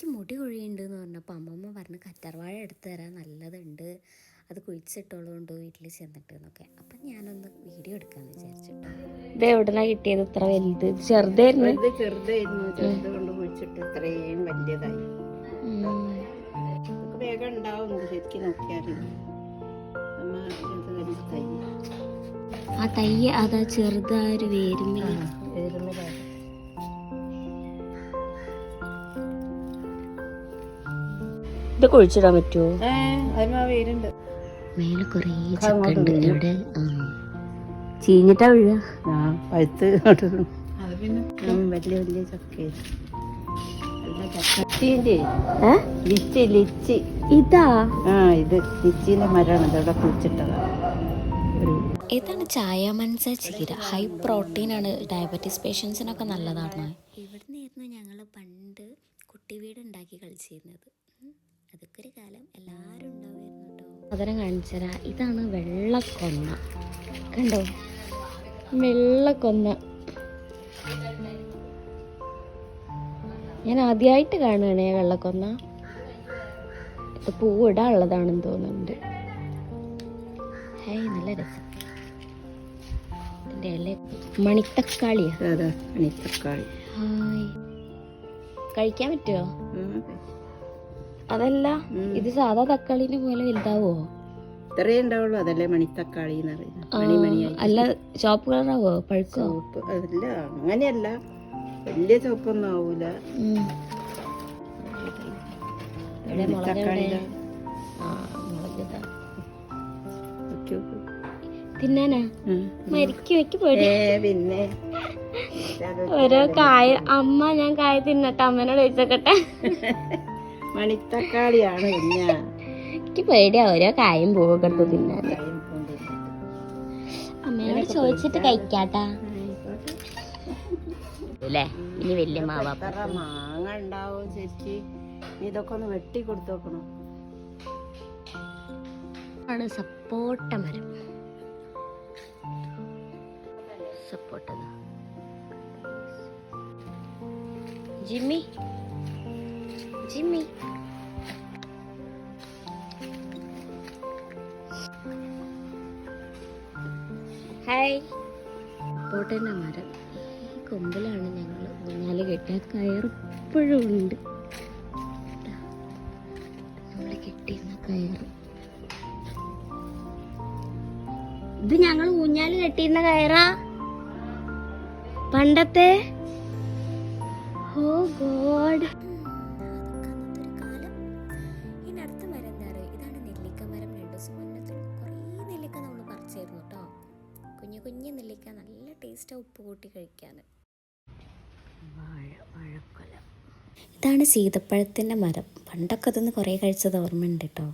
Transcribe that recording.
എനിക്ക് മുടി കൊഴിയുണ്ട് എന്ന് പറഞ്ഞപ്പോൾ അമ്മമ്മ പറഞ്ഞ് കറ്റാർവാഴ എടുത്തു തരാൻ നല്ലതുണ്ട്. അത് കുഴിച്ചിട്ടുള്ളതുകൊണ്ട് വീട്ടിൽ ചെന്നിട്ട് എന്നൊക്കെ. അപ്പം ഞാനൊന്ന് വീഡിയോ എടുക്കാൻ വിചാരിച്ചിട്ട്. ഇത് എവിടെന്നാ കിട്ടിയത്? ഇത്ര വലുത്? ചെറുതായിരുന്നു. ഇത് ചെറുതായിരുന്നു. ചെറുത് കൊണ്ട് കുഴിച്ചിട്ട് ഇത്രയും വലിയതായി. വേഗം ഉണ്ടാവും ശരിക്കും നോക്കിയാൽ. ആ തയ്യ അതാ ചെറുതാ ഒരു വേരുമില്ല. ഏറുമ്പഴാണ്. ഇത് കുഴിച്ചിടാൻ പറ്റുമോ മേലെ കുറേ ഇവിടെ ആ. ചീഞ്ഞിട്ടാ വീഴ. പഴുത്ത് വലിയ വലിയ ചക്ക. ലിച്ചി. ഇതാ? ആ ഇത് ലിച്ചീന്റെ മരമാണ്. ഇതവിടെ കുഴിച്ചിട്ടതാണ് ഒരു ഇതാണ് ചായ മൻസ ചീര. ഹൈ പ്രോട്ടീൻ ആണ്. ഡയബറ്റീസ് പേഷ്യൻസിനൊക്കെ നല്ലതാണ്. ഇവിടുന്ന് ഞങ്ങൾ പണ്ട് കുട്ടി വീട് ഉണ്ടാക്കി കളിച്ചിരുന്നത്. അതൊക്കെ ഒരു കാലം എല്ലാവരും ഉണ്ടാവുമായിരുന്നു കേട്ടോ. അതിനെ കാണിച്ചരാ ഇതാണ് വെള്ളക്കൊന്ന. കണ്ടോ? വെള്ളക്കൊന്ന. ഞാൻ ആദ്യമായിട്ട് കാണുകയാണ് വെള്ളക്കൊന്ന. ഇത് പൂവിടാനുള്ളതാണെന്ന് തോന്നുന്നുണ്ട്. ഹേയ് നല്ല രസം. ഇല മണിത്തക്കാളിയാ മണിത്തക്കാളി. ഹായ്. കഴിക്കാൻ പറ്റുമോ. അതല്ല ഇത് സാധാ തക്കാളിന്റെ പോലെ വലുതാവോ? ഇത്രയേ ഉണ്ടാവുള്ളൂ. അതല്ലേ മണിത്തക്കാളി എന്ന് പറയുന്നത്. മണി അല്ല ചോപ്പ് കളറാവോ പഴുക്കോ? ചുവപ്പ്. അതല്ല അങ്ങനെയല്ല. വലിയ ചുവപ്പൊന്നും ആവൂല. ഇവിടെ മുളക്. തിന്നാനാ? മരിക്കും പേടി. ഏ പിന്നെ. ഓരോ കായ അമ്മ ഞാൻ കായ തിന്നട്ടെ അമ്മനോട് ചോദിച്ചോക്കട്ടെ. മണിത്തക്കാളിയാണ് പിന്നെ എനിക്ക് പേടിയാ ഓരോ കായും പൂവൊക്കെ എടുത്ത് തിന്നാൻ. അമ്മയോട് ചോദിച്ചിട്ട് കഴിക്കാട്ടാ. അല്ലേ ഇനി വലിയ മാവാ മാങ്ങ ഉണ്ടാവും ചേച്ചി? ഇതൊക്കെ ഒന്ന് വെട്ടി കൊടുത്തു നോക്കണം ആണ് സപ്പോട്ട മരം. സപ്പോട്ട ജിമ്മി ജിമ്മി ഹായ് സപ്പോട്ടന്റെ മരം. ഈ കൊമ്പിലാണ് ഞങ്ങൾ ഊഞ്ഞാൽ കെട്ടിയ കയറിപ്പോഴും ഉണ്ട് നമ്മൾ കെട്ടിയിരുന്ന കയറ്. ഇത് ഞങ്ങൾ ഊഞ്ഞാൽ കെട്ടിയിരുന്ന കയറാ. പണ്ടത്തെ ഓ ഗോഡ് കുഞ്ഞു കുഞ്ഞു നെല്ലിക്ക നല്ല ടേസ്റ്റാ ഉപ്പ് കൂട്ടി കഴിക്കാൻ. വാഴ വാഴക്കൊല. ഇതാണ് സീതപ്പഴത്തിന്റെ മരം. പണ്ടൊക്കെ അതൊന്ന് കുറേ കഴിച്ചത് ഓർമ്മയുണ്ട് കേട്ടോ